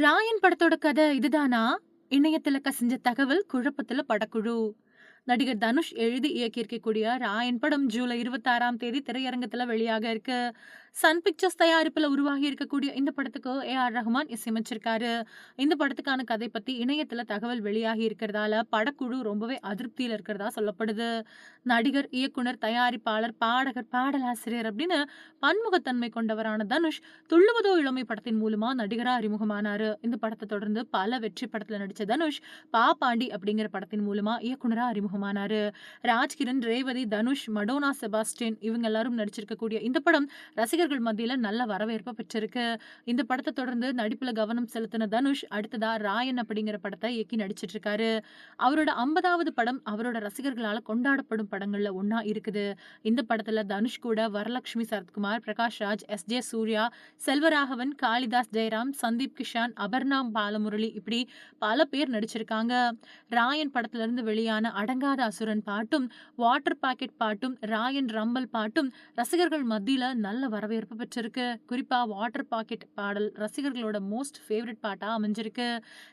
ராயன் படத்தோட கதை இதுதானா? இணையத்துல கசிஞ்ச தகவல் குழப்பத்துல படக்குழு. நடிகர் தனுஷ் எழுதி இயக்கியிருக்கக்கூடிய ராயன் படம் ஜூலை 26ஆம் தேதி திரையரங்கத்துல வெளியாக இருக்கு. சன் பிக்சர்ஸ் தயாரிப்புல உருவாகி இருக்கக்கூடிய இந்த படத்துக்கு ஏ ஆர் ரஹ்மான் இசையமைச்சிருக்காரு. இந்த படத்துக்கான கதை பத்தி இணையத்துல தகவல் வெளியாகி இருக்கிறதால படக்குழு ரொம்பவே அதிருப்தியில இருக்கிறதா சொல்லப்படுது. நடிகர், இயக்குனர், தயாரிப்பாளர், பாடகர், பாடலாசிரியர் அப்படின்னு பன்முகத்தன்மை கொண்டவரான தனுஷ் துள்ளுவதோ இளமை படத்தின் மூலமா நடிகரா அறிமுகமானாரு. இந்த படத்தை தொடர்ந்து பல வெற்றி படத்துல நடிச்ச தனுஷ் பாப்பாண்டி அப்படிங்கிற படத்தின் மூலமா இயக்குனரா அறிமுகமானாரு. ராஜ்கிரண், ரேவதி, தனுஷ், மடோனா செபாஸ்டின் இவங்க எல்லாரும் நடிச்சிருக்கக்கூடிய இந்த படம் ரசிகர்கள் மத்தியில நல்ல வரவேற்பை பெற்றிருக்கு. இந்த படத்தை தொடர்ந்து நடிப்புல கவனம் செலுத்தின தனுஷ் அடுத்ததா ராயன் அப்படிங்கிற படத்தை இயக்கி நடிச்சிட்டு இருக்காரு. அவரோட 50வது படம் அவரோட ரசிகர்களால கொண்டாடப்படும் படங்கள்ல ஒன்னா இருக்குது. இந்த படத்துல தனுஷ் கூட வரலட்சுமி சரத்குமார், பிரகாஷ் ராஜ், எஸ். ஜே. சூர்யா, செல்வராகவன், காளிதாஸ் ஜெயராம், சந்தீப் கிஷான், அபர்ணா பாலமுரளி இப்படி பல பேர் நடிச்சிருக்காங்க. ராயன் படத்துல இருந்து வெளியான அடங்காத அசுரன் பாட்டும், வாட்டர் பாக்கெட் பாட்டும், ராயன் ரம்பல் பாட்டும் ரசிகர்கள் மத்தியில நல்ல வரவேற்பு பெற்றிருக்கு. குறிப்பா வாட்டர் பாக்கெட் பாடல் ரசிகர்களோட மோஸ்ட் ஃபேவரட் பாட்டா அமைஞ்சிருக்கு.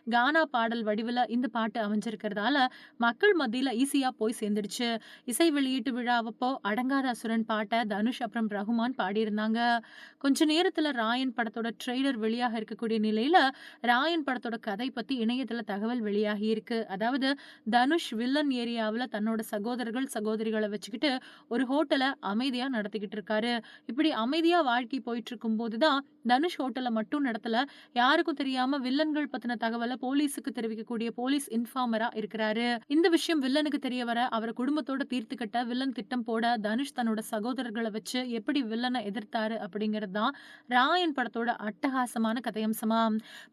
கானா பாடல் வடிவில் இந்த பாட்டு அமைஞ்சிருக்கிறதால மக்கள் மத்தியில ஈஸியா போய் சேர்ந்துடுச்சு. இசை வெளியீட்டு விழாவப்போ அடங்காத அசுரன் பாட்டை தனுஷ் அப்புறம் ரகுமான் பாடியிருந்தாங்க. கொஞ்ச நேரத்துல ராயன் படத்தோட ட்ரெய்லர் வெளியாக இருக்கக்கூடிய நிலையில ராயன் படத்தோட கதை பத்தி இணையத்துல தகவல் வெளியாகி இருக்கு. அதாவது தனுஷ் வில்லன் ஏரியாவுல தன்னோட சகோதரர்கள், சகோதரிகளை வச்சுக்கிட்டு ஒரு ஹோட்டலை அமைதியாக நடத்திக்கிட்டு இருக்காரு. இப்படி அமைதியாக வாழ்க்கை போயிட்டு இருக்கும்போது தான் தனுஷ் ஹோட்டலை மட்டும் நடத்தல. யாருக்கும் தெரியாம வில்லன்கள் பத்தின தகவலை போலீஸுக்கு தெரிவிக்கக்கூடிய போலீஸ் இன்ஃபார்மரா இருக்கிறாரு. இந்த விஷயம் வில்லனுக்கு தெரிய வர அவர் குடும்பத்தோட தீர்த்து கட்ட வில்லன் திட்டம் போட தனுஷ் தன்னோட சகோதரர்களை வச்சு எப்படி வில்லனை எதிர்த்தாரு அப்படிங்கிறது தான் ராயன் படத்தோட அட்டகாசமான கதையம்சமா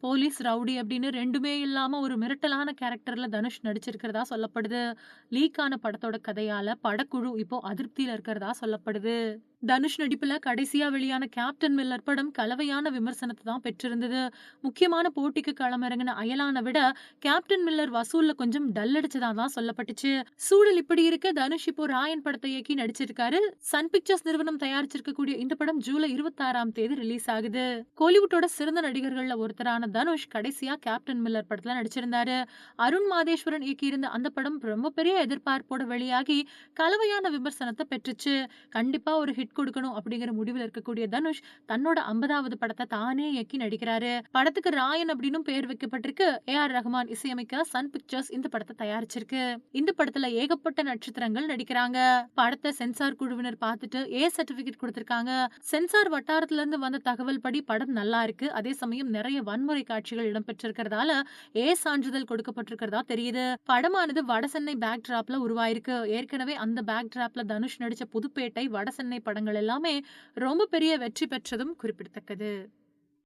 போலீஸ், ரவுடி அப்படின்னு ரெண்டுமே இல்லாம ஒரு மிரட்டலான கேரக்டர்ல தனுஷ் நடிச்சிருக்கிறதா சொல்லப்படுது. லீக் ஆன படத்தோட கதையால படக்குழு இப்போ அதிருப்தியில இருக்கிறதா சொல்லப்படுது. தனுஷ் நடிப்புல கடைசியா வெளியான கேப்டன் மில்லர் படம் கலவையான விமர்சனத்தை தான் பெற்றிருந்தது. முக்கியமான போட்டிக்கு களமிறங்கின அயலான விட கேப்டன் மில்லர் வசூல்ல கொஞ்சம் டல் அடிச்சதா தான் சொல்லப்பட்டுச்சு. சூழல் இப்படி இருக்க தனுஷ் இப்போ ராயன் படத்தை இயக்கி நடிச்சிருக்காரு. சன் பிக்சர்ஸ் நிறுவனம் தயாரிச்சிருக்கக்கூடிய இந்த படம் ஜூலை 26ஆம் தேதி ரிலீஸ் ஆகுது. கோலிவுட்டோட சிறந்த நடிகர்கள்ல ஒருத்தரான தனுஷ் கடைசியா கேப்டன் மில்லர் படத்துல நடிச்சிருந்தாரு. அருண் மாதேஸ்வரன் இயக்கியிருந்த அந்த படம் ரொம்ப பெரிய எதிர்பார்ப்போட வெளியாகி கலவையான விமர்சனத்தை பெற்றுச்சு. கண்டிப்பா ஒரு ஹிட் கொடுக்கணும் அப்படிங்கிற முடிவில் இருக்கக்கூடிய தனுஷ் தன்னோட ஐம்பதாவது படத்தை தானே இயக்கி நடிக்கிறாரு. படத்துக்கு ராயன் அப்படின்னு பெயர் வைக்கப்பட்டிருக்கு. ஏ.ஆர். ரஹ்மான் இசையமைக்க சன் பிக்சர்ஸ் இந்த படத்தை தயாரிச்சிருக்கு. இந்த படத்துல ஏகப்பட்ட நட்சத்திரங்கள் நடிக்கிறாங்க. படத்தை சென்சார் குழுவினர் பார்த்துட்டு ஏ சர்டிபிகேட் கொடுத்திருக்காங்க. சென்சார் வட்டாரத்துல இருந்து வந்த தகவல் படி படம் நல்லா இருக்கு. அதே சமயம் நிறைய வன்முறை காட்சிகள் இடம்பெற்றிருக்கிறதால ஏ சான்றிதழ் கொடுக்கப்பட்டிருக்கிறதா தெரியுது. படமானது வடசென்னை பேக் டிராப்ல உருவாயிருக்கு. ஏற்கனவே அந்த பேக் டிராப்ல தனுஷ் நடிச்ச புதுப்பேட்டை, வடசென்னை படங்கள் எல்லாமே ரொம்ப பெரிய வெற்றி பெற்றதும் குறிப்பிடத்தக்கது.